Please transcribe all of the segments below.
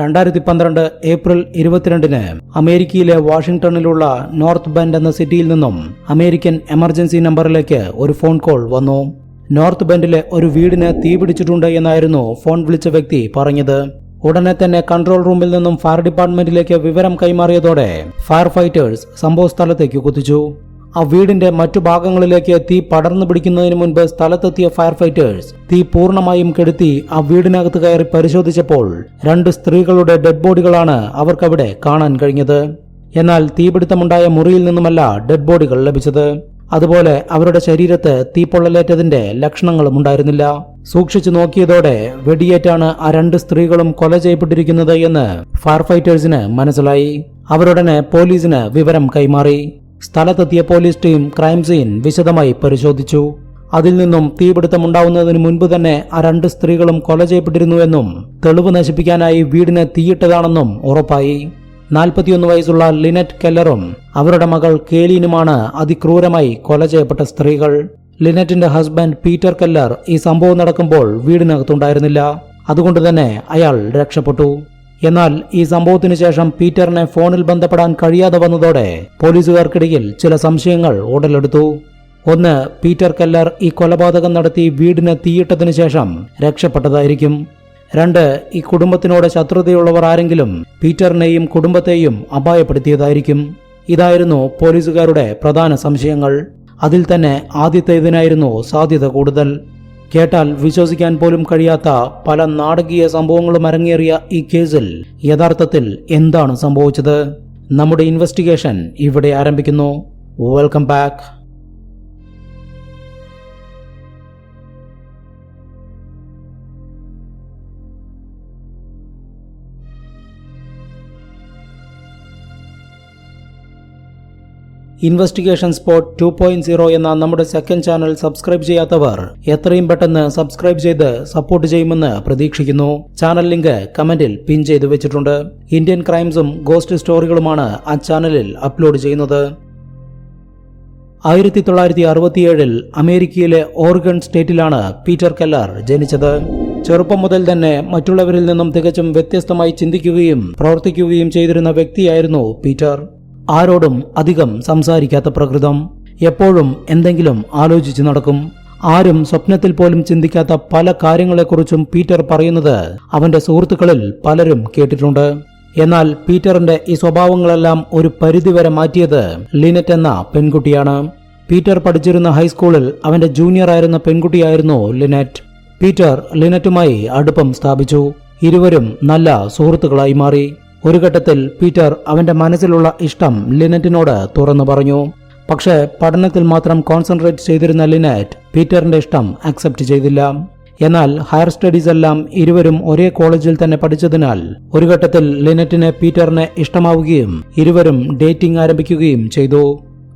രണ്ടായിരത്തി പന്ത്രണ്ട് ഏപ്രിൽ ഇരുപത്തിരണ്ടിന് അമേരിക്കയിലെ വാഷിംഗ്ടണിലുള്ള നോർത്ത് ബെൻഡ് എന്ന സിറ്റിയിൽ നിന്നും അമേരിക്കൻ എമർജൻസി നമ്പറിലേക്ക് ഒരു ഫോൺ കോൾ വന്നു. നോർത്ത് ബെൻഡിലെ ഒരു വീടിന് തീപിടിച്ചിട്ടുണ്ട് എന്നായിരുന്നു ഫോൺ വിളിച്ച വ്യക്തി പറഞ്ഞത്. ഉടനെ തന്നെ കൺട്രോൾ റൂമിൽ നിന്നും ഫയർ ഡിപ്പാർട്ട്മെന്റിലേക്ക് വിവരം കൈമാറിയതോടെ ഫയർ ഫൈറ്റേഴ്സ് സംഭവ സ്ഥലത്തേക്ക് കുതിച്ചു. ആ വീടിന്റെ മറ്റു ഭാഗങ്ങളിലേക്ക് തീ പടർന്നു പിടിക്കുന്നതിന് മുൻപ് സ്ഥലത്തെത്തിയ ഫയർഫൈറ്റേഴ്സ് തീ പൂർണമായും കെടുത്തി ആ വീടിനകത്ത് കയറി പരിശോധിച്ചപ്പോൾ രണ്ട് സ്ത്രീകളുടെ ഡെഡ് ബോഡികളാണ് അവർക്കവിടെ കാണാൻ കഴിഞ്ഞത്. എന്നാൽ തീപിടുത്തമുണ്ടായ മുറിയിൽ നിന്നുമല്ല ഡെഡ് ബോഡികൾ ലഭിച്ചത്. അതുപോലെ അവരുടെ ശരീരത്ത് തീപ്പൊള്ളലേറ്റതിന്റെ ലക്ഷണങ്ങളും ഉണ്ടായിരുന്നില്ല. സൂക്ഷിച്ചു നോക്കിയതോടെ വെടിയേറ്റാണ് ആ രണ്ട് സ്ത്രീകളും കൊല ചെയ്യപ്പെട്ടിരിക്കുന്നത് എന്ന് ഫയർ ഫൈറ്റേഴ്സിന് മനസ്സിലായി. അവരുടനെ പോലീസിന് വിവരം കൈമാറി. സ്ഥലത്തെത്തിയ പോലീസ് ടീം ക്രൈം സീൻ വിശദമായി പരിശോധിച്ചു. അതിൽ നിന്നും തീപിടുത്തമുണ്ടാവുന്നതിന് മുൻപ് തന്നെ ആ രണ്ട് സ്ത്രീകളും കൊല ചെയ്യപ്പെട്ടിരുന്നുവെന്നും തെളിവ് നശിപ്പിക്കാനായി വീടിനെ തീയിട്ടതാണെന്നും ഉറപ്പായി. നാൽപ്പത്തിയൊന്ന് വയസ്സുള്ള ലിനറ്റ് കെല്ലറും അവരുടെ മകൾ കേലീനുമാണ് അതിക്രൂരമായി കൊല ചെയ്യപ്പെട്ട സ്ത്രീകൾ. ലിനറ്റിന്റെ ഹസ്ബൻഡ് പീറ്റർ കെല്ലർ ഈ സംഭവം നടക്കുമ്പോൾ വീടിനകത്തുണ്ടായിരുന്നില്ല. അതുകൊണ്ട് തന്നെ അയാൾ രക്ഷപ്പെട്ടു. എന്നാൽ ഈ സംഭവത്തിനു ശേഷം പീറ്ററിനെ ഫോണിൽ ബന്ധപ്പെടാൻ കഴിയാതെ വന്നതോടെ പോലീസുകാർക്കിടയിൽ ചില സംശയങ്ങൾ ഉടലെടുത്തു. ഒന്ന് പീറ്റർ കെല്ലർ ഈ കൊലപാതകം നടത്തി വീടിന് തീയിട്ടതിനു ശേഷം രക്ഷപ്പെട്ടതായിരിക്കും. രണ്ട് ഈ കുടുംബത്തിനോട് ശത്രുതയുള്ളവർ ആരെങ്കിലും പീറ്ററിനെയും കുടുംബത്തെയും അപായപ്പെടുത്തിയതായിരിക്കും. ഇതായിരുന്നു പോലീസുകാരുടെ പ്രധാന സംശയങ്ങൾ. അതിൽ തന്നെ ആദ്യത്തേതിനായിരുന്നു സാധ്യത കൂടുതൽ. കേട്ടാൽ വിശ്വസിക്കാൻ പോലും കഴിയാത്ത പല നാടകീയ സംഭവങ്ങളും അരങ്ങേറിയ ഈ കേസിൽ യഥാർത്ഥത്തിൽ എന്താണ് സംഭവിച്ചത്? നമ്മുടെ ഇൻവെസ്റ്റിഗേഷൻ ഇവിടെ ആരംഭിക്കുന്നു. Welcome back investigation spot two point zero എന്ന നമ്മുടെ സെക്കൻഡ് ചാനൽ സബ്സ്ക്രൈബ് ചെയ്യാത്തവർ എത്രയും പെട്ടെന്ന് സബ്സ്ക്രൈബ് ചെയ്ത് സപ്പോർട്ട് ചെയ്യുമെന്ന് പ്രതീക്ഷിക്കുന്നു. ചാനൽ ലിങ്ക് കമന്റിൽ പിൻ ചെയ്തു വെച്ചിട്ടുണ്ട്. ഇന്ത്യൻ ക്രൈംസും ഗോസ്റ്റ് സ്റ്റോറികളുമാണ് ആ ചാനലിൽ അപ്ലോഡ് ചെയ്യുന്നത്. ആയിരത്തി തൊള്ളായിരത്തി അറുപത്തിയേഴിൽ അമേരിക്കയിലെ ഓർഗൺ സ്റ്റേറ്റിലാണ് പീറ്റർ കെല്ലർ ജനിച്ചത്. ചെറുപ്പം മുതൽ തന്നെ മറ്റുള്ളവരിൽ നിന്നും തികച്ചും വ്യത്യസ്തമായി ചിന്തിക്കുകയും പ്രവർത്തിക്കുകയും ചെയ്തിരുന്ന വ്യക്തിയായിരുന്നു പീറ്റർ. ആരോടും അധികം സംസാരിക്കാത്ത പ്രകൃതം എപ്പോഴും എന്തെങ്കിലും ആലോചിച്ച് നടക്കും. ആരും സ്വപ്നത്തിൽ പോലും ചിന്തിക്കാത്ത പല കാര്യങ്ങളെക്കുറിച്ചും പീറ്റർ പറയുന്നത് അവന്റെ സുഹൃത്തുക്കളിൽ പലരും കേട്ടിട്ടുണ്ട്. എന്നാൽ പീറ്ററിന്റെ ഈ സ്വഭാവങ്ങളെല്ലാം ഒരു പരിധിവരെ മാറ്റിയത് ലിനറ്റ് എന്ന പെൺകുട്ടിയാണ്. പീറ്റർ പഠിച്ചിരുന്ന ഹൈസ്കൂളിൽ അവന്റെ ജൂനിയർ ആയിരുന്ന പെൺകുട്ടിയായിരുന്നു ലിനറ്റ്. പീറ്റർ ലിനറ്റുമായി അടുപ്പം സ്ഥാപിച്ചു. ഇരുവരും നല്ല സുഹൃത്തുക്കളായി മാറി. ഒരു ഘട്ടത്തിൽ പീറ്റർ അവന്റെ മനസ്സിലുള്ള ഇഷ്ടം ലിനറ്റിനോട് തുറന്നു പറഞ്ഞു. പക്ഷേ പഠനത്തിൽ മാത്രം കോൺസെൻട്രേറ്റ് ചെയ്തിരുന്ന ലിനറ്റ് പീറ്ററിന്റെ ഇഷ്ടം അക്സെപ്റ്റ് ചെയ്തില്ല. എന്നാൽ ഹയർ സ്റ്റഡീസ് എല്ലാം ഇരുവരും ഒരേ കോളേജിൽ തന്നെ പഠിച്ചതിനാൽ ഒരു ഘട്ടത്തിൽ ലിനറ്റിന് പീറ്ററിനെ ഇഷ്ടമാവുകയും ഇരുവരും ഡേറ്റിംഗ് ആരംഭിക്കുകയും ചെയ്തു.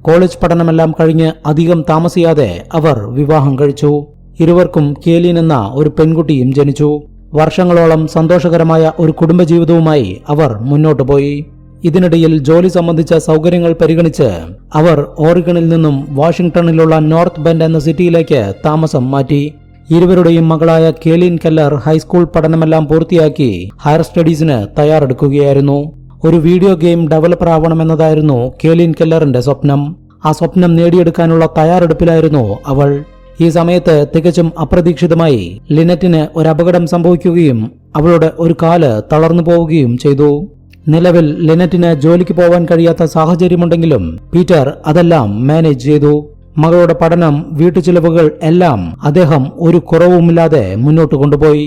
കോളേജ് പഠനമെല്ലാം കഴിഞ്ഞ് അധികം താമസിയാതെ അവർ വിവാഹം കഴിച്ചു. ഇരുവർക്കും കേലിൻ എന്ന ഒരു പെൺകുട്ടിയും ജനിച്ചു. വർഷങ്ങളോളം സന്തോഷകരമായ ഒരു കുടുംബജീവിതവുമായി അവർ മുന്നോട്ടു പോയി. ഇതിനിടയിൽ ജോലി സംബന്ധിച്ച സൗകര്യങ്ങൾ പരിഗണിച്ച് അവർ ഓറിഗണിൽ നിന്നും വാഷിംഗ്ടണിലുള്ള നോർത്ത് ബെൻഡ് എന്ന സിറ്റിയിലേക്ക് താമസം മാറ്റി. ഇരുവരുടെയും മകളായ കേലിൻ കെല്ലർ ഹൈസ്കൂൾ പഠനമെല്ലാം പൂർത്തിയാക്കി ഹയർ സ്റ്റഡീസിന് തയ്യാറെടുക്കുകയായിരുന്നു. ഒരു വീഡിയോ ഗെയിം ഡെവലപ്പർ ആവണമെന്നതായിരുന്നു കേലിൻ കെല്ലറിന്റെ സ്വപ്നം. ആ സ്വപ്നം നേടിയെടുക്കാനുള്ള തയ്യാറെടുപ്പിലായിരുന്നു അവൾ. ഈ സമയത്ത് തികച്ചും അപ്രതീക്ഷിതമായി ലിനറ്റിന് ഒരു അപകടം സംഭവിക്കുകയും അവളുടെ ഒരു കാൽ തളർന്നു പോവുകയും ചെയ്തു. നിലവിൽ ലിനറ്റിന് ജോലിക്ക് പോവാൻ കഴിയാത്ത സാഹചര്യമുണ്ടെങ്കിലും പീറ്റർ അതെല്ലാം മാനേജ് ചെയ്തു. മകളുടെ പഠനം വീട്ടുചിലവുകൾ എല്ലാം അദ്ദേഹം ഒരു കുറവുമില്ലാതെ മുന്നോട്ട് കൊണ്ടുപോയി.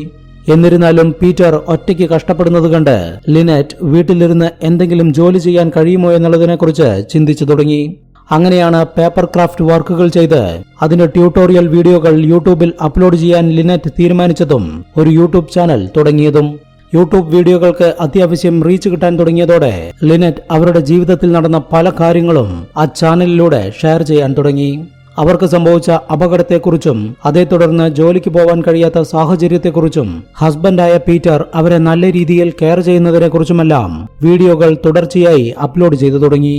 എന്നിരുന്നാലും പീറ്റർ ഒറ്റയ്ക്ക് കഷ്ടപ്പെടുന്നത് കണ്ട് ലിനറ്റ് വീട്ടിലിരുന്ന് എന്തെങ്കിലും ജോലി ചെയ്യാൻ കഴിയുമോ എന്നുള്ളതിനെക്കുറിച്ച് ചിന്തിച്ചു തുടങ്ങി. അങ്ങനെയാണ് പേപ്പർ ക്രാഫ്റ്റ് വർക്കുകൾ ചെയ്ത് അതിന്റെ ട്യൂട്ടോറിയൽ വീഡിയോകൾ യൂട്യൂബിൽ അപ്ലോഡ് ചെയ്യാൻ ലിനറ്റ് തീരുമാനിച്ചതും ഒരു യൂട്യൂബ് ചാനൽ തുടങ്ങിയതും. യൂട്യൂബ് വീഡിയോകൾക്ക് അത്യാവശ്യം റീച്ച് കിട്ടാൻ തുടങ്ങിയതോടെ ലിനറ്റ് അവരുടെ ജീവിതത്തിൽ നടന്ന പല കാര്യങ്ങളും ആ ചാനലിലൂടെ ഷെയർ ചെയ്യാൻ തുടങ്ങി. അവർക്ക് സംഭവിച്ച അപകടത്തെക്കുറിച്ചും അതേ തുടർന്ന് ജോലിക്ക് പോവാൻ കഴിയാത്ത സാഹചര്യത്തെക്കുറിച്ചും ഹസ്ബൻഡായ പീറ്റർ അവരെ നല്ല രീതിയിൽ കെയർ ചെയ്യുന്നതിനെക്കുറിച്ചുമെല്ലാം വീഡിയോകൾ തുടർച്ചയായി അപ്ലോഡ് ചെയ്തു തുടങ്ങി.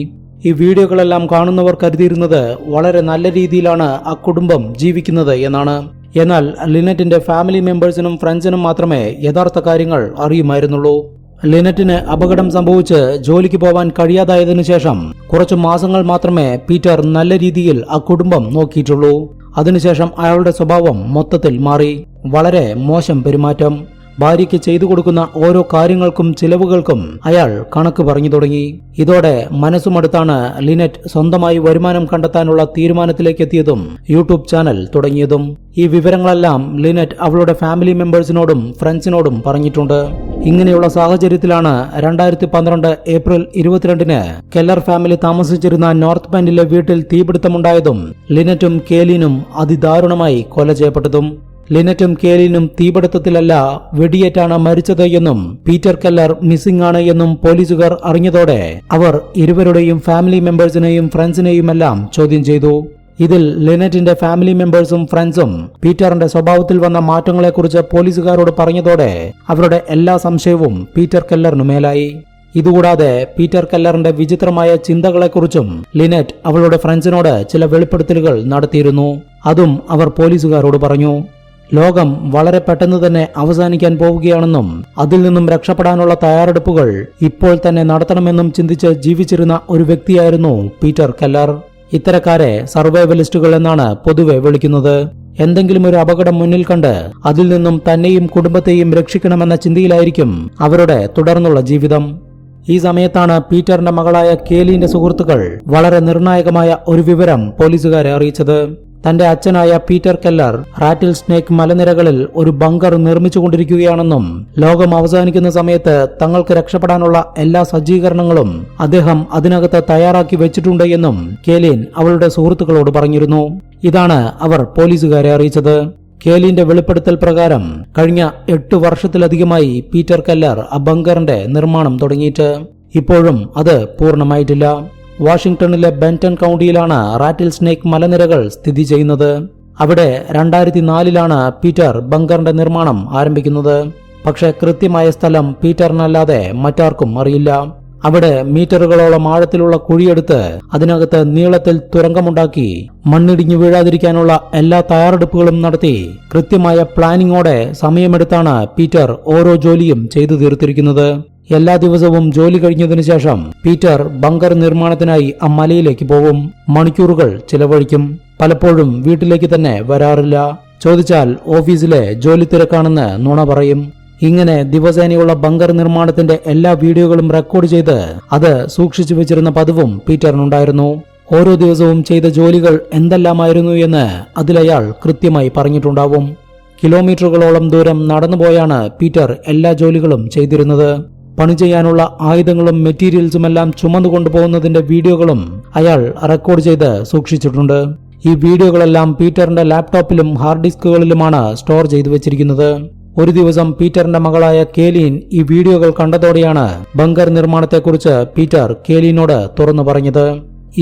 ഈ വീഡിയോകളെല്ലാം കാണുന്നവർ കരുതിയിരുന്നത് വളരെ നല്ല രീതിയിലാണ് ആ കുടുംബം ജീവിക്കുന്നത് എന്നാണ്. എന്നാൽ ലിനറ്റിന്റെ ഫാമിലി മെമ്പേഴ്സിനും ഫ്രണ്ട്സിനും മാത്രമേ യഥാർത്ഥ കാര്യങ്ങൾ അറിയുമായിരുന്നുള്ളൂ. ലിനറ്റിന് അപകടം സംഭവിച്ച് ജോലിക്ക് പോവാൻ കഴിയാതായതിനു ശേഷം കുറച്ചു മാസങ്ങൾ മാത്രമേ പീറ്റർ നല്ല രീതിയിൽ ആ കുടുംബം നോക്കിയിട്ടുള്ളൂ. അതിനുശേഷം അയാളുടെ സ്വഭാവം മൊത്തത്തിൽ മാറി. വളരെ മോശം പെരുമാറ്റം. ഭാര്യയ്ക്ക് ചെയ്തു കൊടുക്കുന്ന ഓരോ കാര്യങ്ങൾക്കും ചിലവുകൾക്കും അയാൾ കണക്ക് പറഞ്ഞു തുടങ്ങി. ഇതോടെ മനസ്സുമടുത്താണ് ലിനറ്റ് സ്വന്തമായി വരുമാനം കണ്ടെത്താനുള്ള തീരുമാനത്തിലേക്ക് എത്തിയതും യൂട്യൂബ് ചാനൽ തുടങ്ങിയതും. ഈ വിവരങ്ങളെല്ലാം ലിനറ്റ് അവളുടെ ഫാമിലി മെമ്പേഴ്സിനോടും ഫ്രണ്ട്സിനോടും പറഞ്ഞിട്ടുണ്ട്. ഇങ്ങനെയുള്ള സാഹചര്യത്തിലാണ് രണ്ടായിരത്തി പന്ത്രണ്ട് ഏപ്രിൽ ഇരുപത്തിരണ്ടിന് കെല്ലർ ഫാമിലി താമസിച്ചിരുന്ന നോർത്ത് ബാൻഡിലെ വീട്ടിൽ തീപിടുത്തമുണ്ടായതും ലിനറ്റും കേലിനും അതിദാരുണമായി കൊല ചെയ്യപ്പെട്ടതും. ലിനറ്റും കേലിനും തീപിടുത്തത്തിലല്ല വെടിയേറ്റാണ് മരിച്ചത് എന്നും പീറ്റർ കെല്ലർ മിസ്സിംഗ് ആണ് എന്നും പോലീസുകാർ അറിഞ്ഞതോടെ അവർ ഇരുവരുടെയും ഫാമിലി മെമ്പേഴ്സിനെയും ഫ്രണ്ട്സിനെയുമെല്ലാം ചോദ്യം ചെയ്തു. ഇതിൽ ലിനറ്റിന്റെ ഫാമിലി മെമ്പേഴ്സും ഫ്രണ്ട്സും പീറ്ററിന്റെ സ്വഭാവത്തിൽ വന്ന മാറ്റങ്ങളെക്കുറിച്ച് പോലീസുകാരോട് പറഞ്ഞതോടെ അവരുടെ എല്ലാ സംശയവും പീറ്റർ കെല്ലറിനു മേലായി. ഇതുകൂടാതെ പീറ്റർ കെല്ലറിന്റെ വിചിത്രമായ ചിന്തകളെക്കുറിച്ചും ലിനറ്റ് അവളുടെ ഫ്രണ്ട്സിനോട് ചില വെളിപ്പെടുത്തലുകൾ നടത്തിയിരുന്നു. അതും അവർ പോലീസുകാരോട് പറഞ്ഞു. ലോകം വളരെ പെട്ടെന്ന് തന്നെ അവസാനിക്കാൻ പോവുകയാണെന്നും അതിൽ നിന്നും രക്ഷപ്പെടാനുള്ള തയ്യാറെടുപ്പുകൾ ഇപ്പോൾ തന്നെ നടത്തണമെന്നും ചിന്തിച്ച് ജീവിച്ചിരുന്ന ഒരു വ്യക്തിയായിരുന്നു പീറ്റർ കല്ലർ. ഇത്തരക്കാരെ സർവൈവലിസ്റ്റുകൾ എന്നാണ് പൊതുവെ വിളിക്കുന്നത്. എന്തെങ്കിലും ഒരു അപകടം മുന്നിൽ കണ്ട് അതിൽ നിന്നും തന്നെയും കുടുംബത്തെയും രക്ഷിക്കണമെന്ന ചിന്തയിലായിരിക്കും അവരുടെ തുടർന്നുള്ള ജീവിതം. ഈ സമയത്താണ് പീറ്ററിന്റെ മകളായ കേലിന്റെ സുഹൃത്തുക്കൾ വളരെ നിർണായകമായ ഒരു വിവരം പോലീസുകാരെ അറിയിച്ചത്. തന്റെ അച്ഛനായ പീറ്റർ കെല്ലർ റാറ്റിൽ സ്നേക്ക് മലനിരകളിൽ ഒരു ബങ്കർ നിർമ്മിച്ചുകൊണ്ടിരിക്കുകയാണെന്നും ലോകം അവസാനിക്കുന്ന സമയത്ത് തങ്ങൾക്ക് രക്ഷപ്പെടാനുള്ള എല്ലാ സജ്ജീകരണങ്ങളും അദ്ദേഹം അതിനകത്ത് തയ്യാറാക്കി വെച്ചിട്ടുണ്ട് എന്നും കേലിൻ അവളുടെ സുഹൃത്തുക്കളോട് പറഞ്ഞിരുന്നു. ഇതാണ് അവർ പോലീസുകാരെ അറിയിച്ചത്. കേലിന്റെ വെളിപ്പെടുത്തൽ പ്രകാരം കഴിഞ്ഞ എട്ട് വർഷത്തിലധികമായി പീറ്റർ കെല്ലർ ആ ബങ്കറിന്റെ നിർമ്മാണം തുടങ്ങിയിട്ട്. ഇപ്പോഴും അത് പൂർണമായിട്ടില്ല. വാഷിംഗ്ടണിലെ ബെന്റൺ കൗണ്ടിയിലാണ് റാറ്റിൽ സ്നേക്ക് മലനിരകൾ സ്ഥിതി ചെയ്യുന്നത്. അവിടെ രണ്ടായിരത്തി നാലിലാണ് പീറ്റർ ബങ്കറിന്റെ നിർമ്മാണം ആരംഭിക്കുന്നത്. പക്ഷെ കൃത്യമായ സ്ഥലം പീറ്ററിനല്ലാതെ മറ്റാർക്കും അറിയില്ല. അവിടെ മീറ്ററുകളോളം ആഴത്തിലുള്ള കുഴിയെടുത്ത് അതിനകത്ത് നീളത്തിൽ തുരങ്കമുണ്ടാക്കി മണ്ണിടിഞ്ഞു വീഴാതിരിക്കാനുള്ള എല്ലാ തയ്യാറെടുപ്പുകളും നടത്തി കൃത്യമായ പ്ലാനിങ്ങോടെ സമയമെടുത്താണ് പീറ്റർ ഓരോ ജോലിയും ചെയ്തു തീർത്തിരിക്കുന്നത്. എല്ലാ ദിവസവും ജോലി കഴിഞ്ഞതിനു ശേഷം പീറ്റർ ബങ്കർ നിർമ്മാണത്തിനായി അമ്മലയിലേക്ക് മലയിലേക്ക് പോകും. മണിക്കൂറുകൾ ചിലവഴിക്കും. പലപ്പോഴും വീട്ടിലേക്ക് തന്നെ വരാറില്ല. ചോദിച്ചാൽ ഓഫീസിലെ ജോലി തിരക്കാണെന്ന് നുണ പറയും. ഇങ്ങനെ ദിവസേനയുള്ള ബങ്കർ നിർമ്മാണത്തിന്റെ എല്ലാ വീഡിയോകളും റെക്കോർഡ് ചെയ്ത് അത് സൂക്ഷിച്ചു വെച്ചിരുന്ന പതിവും പീറ്ററിനുണ്ടായിരുന്നു. ഓരോ ദിവസവും ചെയ്ത ജോലികൾ എന്തെല്ലാമായിരുന്നു എന്ന് അതിലയാൾ കൃത്യമായി പറഞ്ഞിട്ടുണ്ടാവും. കിലോമീറ്ററുകളോളം ദൂരം നടന്നുപോയാണ് പീറ്റർ എല്ലാ ജോലികളും ചെയ്തിരുന്നത്. പണി ചെയ്യാനുള്ള ആയുധങ്ങളും മെറ്റീരിയൽസുമെല്ലാം ചുമന്നു കൊണ്ടുപോകുന്നതിന്റെ വീഡിയോകളും അയാൾ റെക്കോർഡ് ചെയ്ത് സൂക്ഷിച്ചിട്ടുണ്ട്. ഈ വീഡിയോകളെല്ലാം പീറ്ററിന്റെ ലാപ്ടോപ്പിലും ഹാർഡ് ഡിസ്കുകളിലുമാണ് സ്റ്റോർ ചെയ്തു വെച്ചിരിക്കുന്നത്. ഒരു ദിവസം പീറ്ററിന്റെ മകളായ കേലീൻ ഈ വീഡിയോകൾ കണ്ടതോടെയാണ് ബങ്കർ നിർമ്മാണത്തെക്കുറിച്ച് പീറ്റർ കേലീനോട് തുറന്നു പറഞ്ഞത്.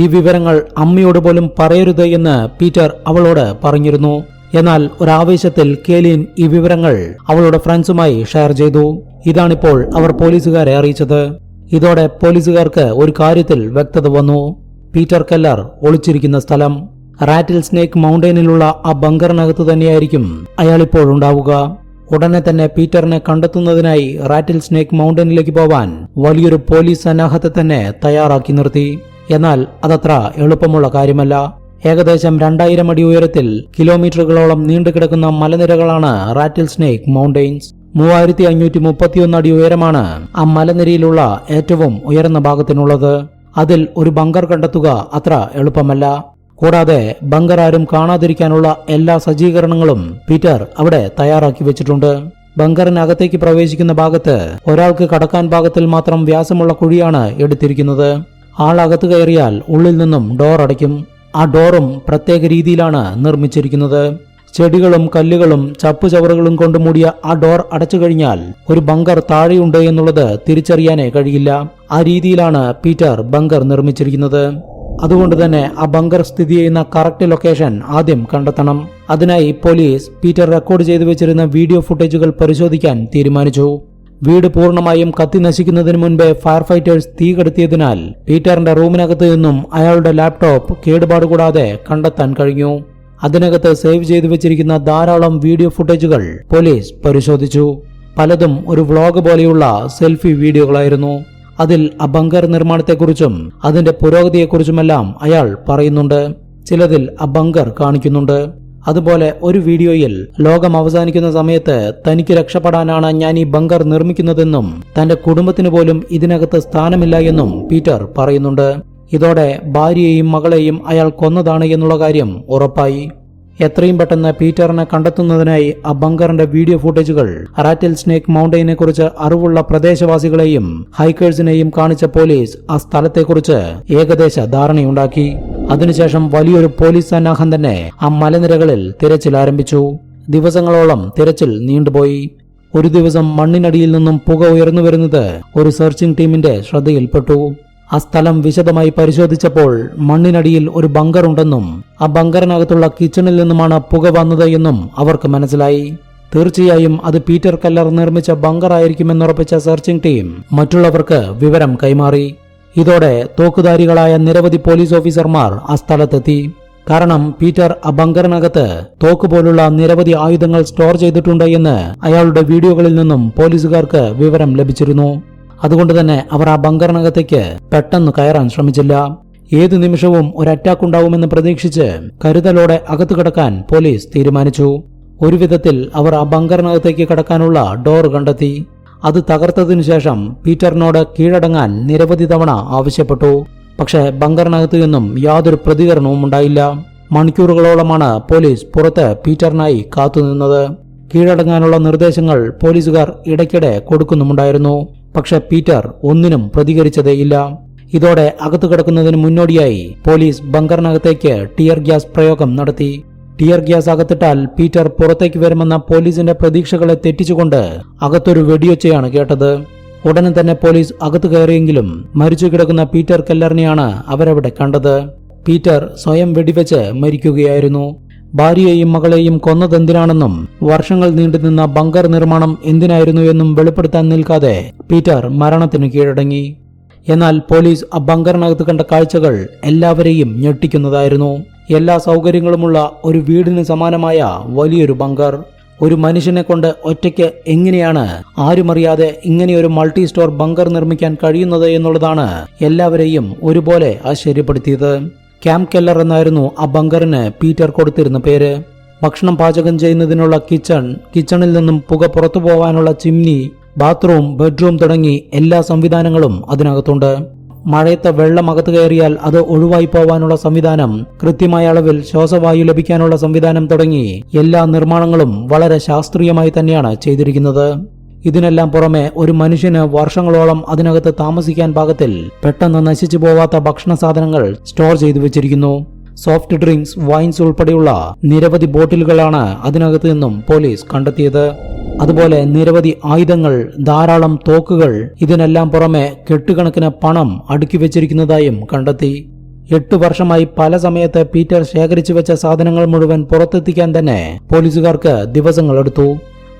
ഈ വിവരങ്ങൾ അമ്മയോട് പോലും പറയരുത് എന്ന് പീറ്റർ അവളോട് പറഞ്ഞിരുന്നു. എന്നാൽ ഒരാവേശത്തിൽ കേലീൻ ഈ വിവരങ്ങൾ അവളുടെ ഫ്രണ്ട്സുമായി ഷെയർ ചെയ്തു. ഇതാണിപ്പോൾ അവർ പോലീസുകാരെ അറിയിച്ചത്. ഇതോടെ പോലീസുകാർക്ക് ഒരു കാര്യത്തിൽ വ്യക്തത വന്നു. പീറ്റർ കെല്ലർ ഒളിച്ചിരിക്കുന്ന സ്ഥലം. റാറ്റിൽ സ്നേക്ക് മൗണ്ടൈനിലുള്ള ആ ബങ്കറിനകത്ത് തന്നെയായിരിക്കും അയാളിപ്പോൾ ഉണ്ടാവുക. ഉടനെ തന്നെ പീറ്ററിനെ കണ്ടെത്തുന്നതിനായി റാറ്റിൽ സ്നേക്ക് മൗണ്ടനിലേക്ക് പോവാൻ വലിയൊരു പോലീസ് സന്നാഹത്തെ തന്നെ തയ്യാറാക്കി നിർത്തി. എന്നാൽ അതത്ര എളുപ്പമുള്ള കാര്യമല്ല. ഏകദേശം രണ്ടായിരം അടി ഉയരത്തിൽ കിലോമീറ്ററുകളോളം നീണ്ടുകിടക്കുന്ന മലനിരകളാണ് റാറ്റിൽ സ്നേക്ക് മൗണ്ടെയിൻസ് മൂവായിരത്തി അഞ്ഞൂറ്റി മുപ്പത്തിയൊന്ന് അടി ഉയരമാണ് ആ മലനിരയിലുള്ള ഏറ്റവും ഉയർന്ന ഭാഗത്തിനുള്ളത്. അതിൽ ഒരു ബങ്കർ കണ്ടെത്തുക അത്ര എളുപ്പമല്ല. കൂടാതെ ബങ്കർ ആരും കാണാതിരിക്കാനുള്ള എല്ലാ സജ്ജീകരണങ്ങളും പീറ്റർ അവിടെ തയ്യാറാക്കി വെച്ചിട്ടുണ്ട്. ബങ്കറിനകത്തേക്ക് പ്രവേശിക്കുന്ന ഭാഗത്ത് ഒരാൾക്ക് കടക്കാൻ ഭാഗത്തിൽ മാത്രം വ്യാസമുള്ള കുഴിയാണ് എടുത്തിരിക്കുന്നത്. ആളകത്ത് കയറിയാൽ ഉള്ളിൽ നിന്നും ഡോർ അടയ്ക്കും. ആ ഡോറും പ്രത്യേക രീതിയിലാണ് നിർമ്മിച്ചിരിക്കുന്നത്. ചെടികളും കല്ലുകളും ചപ്പുചവറുകളും കൊണ്ട് മൂടിയ ആ ഡോർ അടച്ചു കഴിഞ്ഞാൽ ഒരു ബങ്കർ താഴെയുണ്ട് എന്നുള്ളത് തിരിച്ചറിയാനേ കഴിയില്ല. ആ രീതിയിലാണ് പീറ്റർ ബങ്കർ നിർമ്മിച്ചിരിക്കുന്നത്. അതുകൊണ്ട് തന്നെ ആ ബങ്കർ സ്ഥിതി ചെയ്യുന്ന കറക്റ്റ് ലൊക്കേഷൻ ആദ്യം കണ്ടെത്തണം. അതിനായി പോലീസ് പീറ്റർ റെക്കോർഡ് ചെയ്തു വെച്ചിരുന്ന വീഡിയോ ഫുട്ടേജുകൾ പരിശോധിക്കാൻ തീരുമാനിച്ചു. വീട് പൂർണമായും കത്തി നശിക്കുന്നതിന് മുൻപേ ഫയർ ഫൈറ്റേഴ്സ് തീ കെടുത്തിയതിനാൽ പീറ്ററിന്റെ റൂമിനകത്ത് നിന്നും അയാളുടെ ലാപ്ടോപ്പ് കേടുപാട് കൂടാതെ കണ്ടെത്താൻ കഴിഞ്ഞു. അതിനകത്ത് സേവ് ചെയ്തു വെച്ചിരിക്കുന്ന ധാരാളം വീഡിയോ ഫുട്ടേജുകൾ പോലീസ് പരിശോധിച്ചു. പലതും ഒരു വ്ളോഗ് പോലെയുള്ള സെൽഫി വീഡിയോകളായിരുന്നു. അതിൽ ആ ബങ്കർ നിർമ്മാണത്തെക്കുറിച്ചും അതിന്റെ പുരോഗതിയെക്കുറിച്ചുമെല്ലാം അയാൾ പറയുന്നുണ്ട്. ചിലതിൽ ആ ബങ്കർ കാണിക്കുന്നുണ്ട്. അതുപോലെ ഒരു വീഡിയോയിൽ ലോകം അവസാനിക്കുന്ന സമയത്ത് തനിക്ക് രക്ഷപ്പെടാനാണ് ഞാൻ ഈ ബങ്കർ നിർമ്മിക്കുന്നതെന്നും തന്റെ കുടുംബത്തിന് പോലും ഇതിനകത്ത് സ്ഥാനമില്ല എന്നും പീറ്റർ പറയുന്നുണ്ട്. ഇതോടെ ഭാര്യയെയും മകളെയും അയാൾ കൊന്നതാണ് എന്നുള്ള കാര്യം ഉറപ്പായി. എത്രയും പെട്ടെന്ന് പീറ്ററിനെ കണ്ടെത്തുന്നതിനായി ആ ബങ്കറിന്റെ വീഡിയോ ഫുട്ടേജുകൾ റാറ്റിൽ സ്നേക്ക് മൗണ്ടൈനെ കുറിച്ച് അറിവുള്ള പ്രദേശവാസികളെയും ഹൈക്കേഴ്സിനെയും കാണിച്ച പോലീസ് ആ സ്ഥലത്തെക്കുറിച്ച് ഏകദേശ ധാരണയുണ്ടാക്കി. അതിനുശേഷം വലിയൊരു പോലീസ് സന്നാഹം തന്നെ ആ മലനിരകളിൽ തിരച്ചിൽ ആരംഭിച്ചു. ദിവസങ്ങളോളം തിരച്ചിൽ നീണ്ടുപോയി. ഒരു ദിവസം മണ്ണിനടിയിൽ നിന്നും പുക ഉയർന്നു വരുന്നത് ഒരു സെർച്ചിംഗ് ടീമിന്റെ ശ്രദ്ധയിൽപ്പെട്ടു. ആ സ്ഥലം വിശദമായി പരിശോധിച്ചപ്പോൾ മണ്ണിനടിയിൽ ഒരു ബങ്കർ ഉണ്ടെന്നും ആ ബങ്കറിനകത്തുള്ള കിച്ചണിൽ നിന്നുമാണ് പുക വന്നത് എന്നും അവർക്ക് മനസ്സിലായി. തീർച്ചയായും അത് പീറ്റർ കല്ലർ നിർമ്മിച്ച ബങ്കർ ആയിരിക്കുമെന്നുറപ്പിച്ച സെർച്ചിംഗ് ടീം മറ്റുള്ളവർക്ക് വിവരം കൈമാറി. ഇതോടെ തോക്കുധാരികളായ നിരവധി പോലീസ് ഓഫീസർമാർ ആ സ്ഥലത്തെത്തി. കാരണം പീറ്റർ ആ ബങ്കറിനകത്ത് തോക്ക് പോലുള്ള നിരവധി ആയുധങ്ങൾ സ്റ്റോർ ചെയ്തിട്ടുണ്ട് എന്ന് അയാളുടെ വീഡിയോകളിൽ നിന്നും പോലീസുകാർക്ക് വിവരം ലഭിച്ചിരുന്നു. അതുകൊണ്ട് തന്നെ അവർ ആ ബങ്കറിനകത്തേക്ക് പെട്ടെന്ന് കയറാൻ ശ്രമിച്ചില്ല. ഏതു നിമിഷവും ഒരു അറ്റാക്ക് ഉണ്ടാവുമെന്ന് പ്രതീക്ഷിച്ച് കരുതലോടെ അകത്തു കടക്കാൻ പോലീസ് തീരുമാനിച്ചു. ഒരു വിധത്തിൽ അവർ ആ ബങ്കറിനകത്തേക്ക് കടക്കാനുള്ള ഡോർ കണ്ടെത്തി. അത് തകർത്തതിനു ശേഷം പീറ്ററിനോട് കീഴടങ്ങാൻ നിരവധി തവണ ആവശ്യപ്പെട്ടു. പക്ഷേ ബങ്കറിനകത്തു നിന്നും യാതൊരു പ്രതികരണവും ഉണ്ടായില്ല. മണിക്കൂറുകളോളമാണ് പോലീസ് പുറത്ത് പീറ്ററിനായി കാത്തുനിന്നത്. കീഴടങ്ങാനുള്ള നിർദ്ദേശങ്ങൾ പോലീസുകാർ ഇടയ്ക്കിടെ കൊടുക്കുന്നുമുണ്ടായിരുന്നു. പക്ഷെ പീറ്റർ ഒന്നിനും പ്രതികരിച്ചതേയില്ല. ഇതോടെ അകത്തു കിടക്കുന്നതിന് മുന്നോടിയായി പോലീസ് ബങ്കറിനകത്തേക്ക് ടിയർ ഗ്യാസ് പ്രയോഗം നടത്തി. ടിയർ ഗ്യാസ് അകത്തിട്ടാൽ പീറ്റർ പുറത്തേക്ക് വരുമെന്ന പോലീസിന്റെ പ്രതീക്ഷകളെ തെറ്റിച്ചുകൊണ്ട് അകത്തൊരു വെടിയൊച്ചയാണ് കേട്ടത്. ഉടനെ തന്നെ പോലീസ് അകത്തു കയറിയെങ്കിലും മരിച്ചു കിടക്കുന്ന പീറ്റർ കെല്ലറിനെയാണ് അവരവിടെ കണ്ടത്. പീറ്റർ സ്വയം വെടിവെച്ച് മരിക്കുകയായിരുന്നു. ഭാര്യയെയും മകളെയും കൊന്നതെന്തിനാണെന്നും വർഷങ്ങൾ നീണ്ടുനിന്ന ബങ്കർ നിർമ്മാണം എന്തിനായിരുന്നു എന്നും വെളിപ്പെടുത്താൻ നിൽക്കാതെ പീറ്റർ മരണത്തിന് കീഴടങ്ങി. എന്നാൽ പോലീസ് ആ ബങ്കറിനകത്ത് കണ്ട കാഴ്ചകൾ എല്ലാവരെയും ഞെട്ടിക്കുന്നതായിരുന്നു. എല്ലാ സൗകര്യങ്ങളുമുള്ള ഒരു വീടിന് സമാനമായ വലിയൊരു ബങ്കർ. ഒരു മനുഷ്യനെ കൊണ്ട് ഒറ്റയ്ക്ക് എങ്ങനെയാണ് ആരുമറിയാതെ ഇങ്ങനെയൊരു മൾട്ടി സ്റ്റോർ ബങ്കർ നിർമ്മിക്കാൻ കഴിയുന്നത് എന്നുള്ളതാണ് എല്ലാവരെയും ഒരുപോലെ ആശ്ചര്യപ്പെടുത്തിയത്. ക്യാമ്പ് കെല്ലർ എന്നായിരുന്നു ആ ബങ്കറിന് പീറ്റർ കൊടുത്തിരുന്ന പേര്. ഭക്ഷണം പാചകം ചെയ്യുന്നതിനുള്ള കിച്ചൺ കിച്ചണിൽ നിന്നും പുക പുറത്തു പോകാനുള്ള ചിമ്നി ബാത്റൂം ബെഡ്റൂം തുടങ്ങി എല്ലാ സംവിധാനങ്ങളും അതിനകത്തുണ്ട്. മഴയത്തെ വെള്ളം അകത്ത് കയറിയാൽ അത് ഒഴിവായി പോവാനുള്ള സംവിധാനം കൃത്യമായ അളവിൽ ശ്വാസവായു ലഭിക്കാനുള്ള സംവിധാനം തുടങ്ങി എല്ലാ നിർമ്മാണങ്ങളും വളരെ ശാസ്ത്രീയമായി തന്നെയാണ് ചെയ്തിരിക്കുന്നത്. ഇതിനെല്ലാം പുറമെ ഒരു മനുഷ്യന് വർഷങ്ങളോളം അതിനകത്ത് താമസിക്കാൻ പാകത്തിൽ പെട്ടെന്ന് നശിച്ചു പോവാത്ത ഭക്ഷണ സാധനങ്ങൾ സ്റ്റോർ ചെയ്തു വെച്ചിരിക്കുന്നു. സോഫ്റ്റ് ഡ്രിങ്ക്സ് വൈൻസ് ഉൾപ്പെടെയുള്ള നിരവധി ബോട്ടിലുകളാണ് അതിനകത്ത് നിന്നും പോലീസ് കണ്ടെത്തിയത്. അതുപോലെ നിരവധി ആയുധങ്ങൾ ധാരാളം തോക്കുകൾ ഇതിനെല്ലാം പുറമെ കെട്ടുകണക്കിന് പണം അടുക്കി വെച്ചിരിക്കുന്നതായും കണ്ടെത്തി. എട്ട് വർഷമായി പല സമയത്ത് പീറ്റർ ശേഖരിച്ചു വെച്ച സാധനങ്ങൾ മുഴുവൻ പുറത്തെത്തിക്കാൻ തന്നെ പോലീസുകാർക്ക് ദിവസങ്ങളെടുത്തു.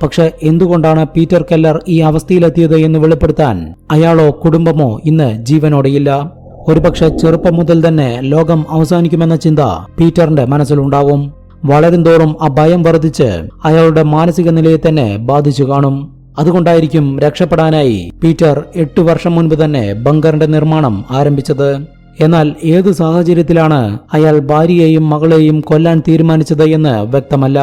പക്ഷെ എന്തുകൊണ്ടാണ് പീറ്റർ കെല്ലർ ഈ അവസ്ഥയിലെത്തിയത് എന്ന് വെളിപ്പെടുത്താൻ അയാളോ കുടുംബമോ ഇന്ന് ജീവനോടെയില്ല? ഒരുപക്ഷെ ചെറുപ്പം മുതൽ തന്നെ ലോകം അവസാനിക്കുമെന്ന ചിന്ത പീറ്ററിന്റെ മനസ്സിലുണ്ടാവും. വളരും തോറും ആ ഭയം വർദ്ധിച്ച് അയാളുടെ മാനസിക നിലയെ തന്നെ ബാധിച്ചു കാണും. അതുകൊണ്ടായിരിക്കും രക്ഷപ്പെടാനായി പീറ്റർ എട്ടു വർഷം മുൻപ് തന്നെ ബങ്കറിന്റെ നിർമ്മാണം ആരംഭിച്ചത്. എന്നാൽ ഏത് സാഹചര്യത്തിലാണ് അയാൾ ഭാര്യയെയും മകളെയും കൊല്ലാൻ തീരുമാനിച്ചത് എന്ന് വ്യക്തമല്ല.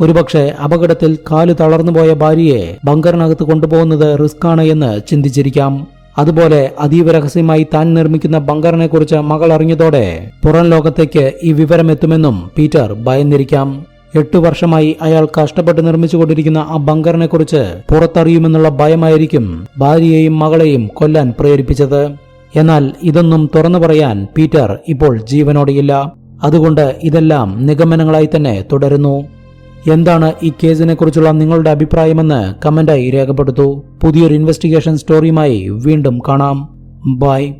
ഒരുപക്ഷെ അപകടത്തിൽ കാൽ തളർന്നുപോയ ഭാര്യയെ ബങ്കറിനകത്ത് കൊണ്ടുപോകുന്നത് റിസ്ക്കാണ് എന്ന് ചിന്തിച്ചിരിക്കാം. അതുപോലെ അതീവ രഹസ്യമായി താൻ നിർമ്മിക്കുന്ന ബങ്കറിനെ കുറിച്ച് മകൾ അറിഞ്ഞതോടെ പുറം ലോകത്തേക്ക് ഈ വിവരം എത്തുമെന്നും പീറ്റർ ഭയന്നിരിക്കാം. എട്ടു വർഷമായി അയാൾ കഷ്ടപ്പെട്ട് നിർമ്മിച്ചുകൊണ്ടിരിക്കുന്ന ആ ബങ്കറിനെ കുറിച്ച് പുറത്തറിയുമെന്നുള്ള ഭയമായിരിക്കും ഭാര്യയെയും മകളെയും കൊല്ലാൻ പ്രേരിപ്പിച്ചത്. എന്നാൽ ഇതൊന്നും തുറന്നു പറയാൻ പീറ്റർ ഇപ്പോൾ ജീവനോടെയില്ല. അതുകൊണ്ട് ഇതെല്ലാം നിഗമനങ്ങളായി തന്നെ തുടരുന്നു. എന്താണ് ഈ കേസിനെ കുറിച്ചുള്ള നിങ്ങളുടെ അഭിപ്രായമെന്ന് കമന്റായി രേഖപ്പെടുത്തൂ. പുതിയൊരു ഇൻവെസ്റ്റിഗേഷൻ സ്റ്റോറിയുമായി വീണ്ടും കാണാം. ബൈ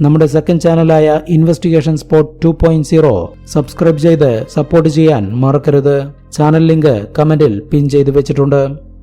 നമ്മുടെ second ചാനലായ investigation spot two point zero subscribe ചെയ്ത് സപ്പോർട്ട് ചെയ്യാൻ മറക്കരുത്. ചാനൽ ലിങ്ക് കമന്റിൽ പിൻ ചെയ്ത് വെച്ചിട്ടുണ്ട്.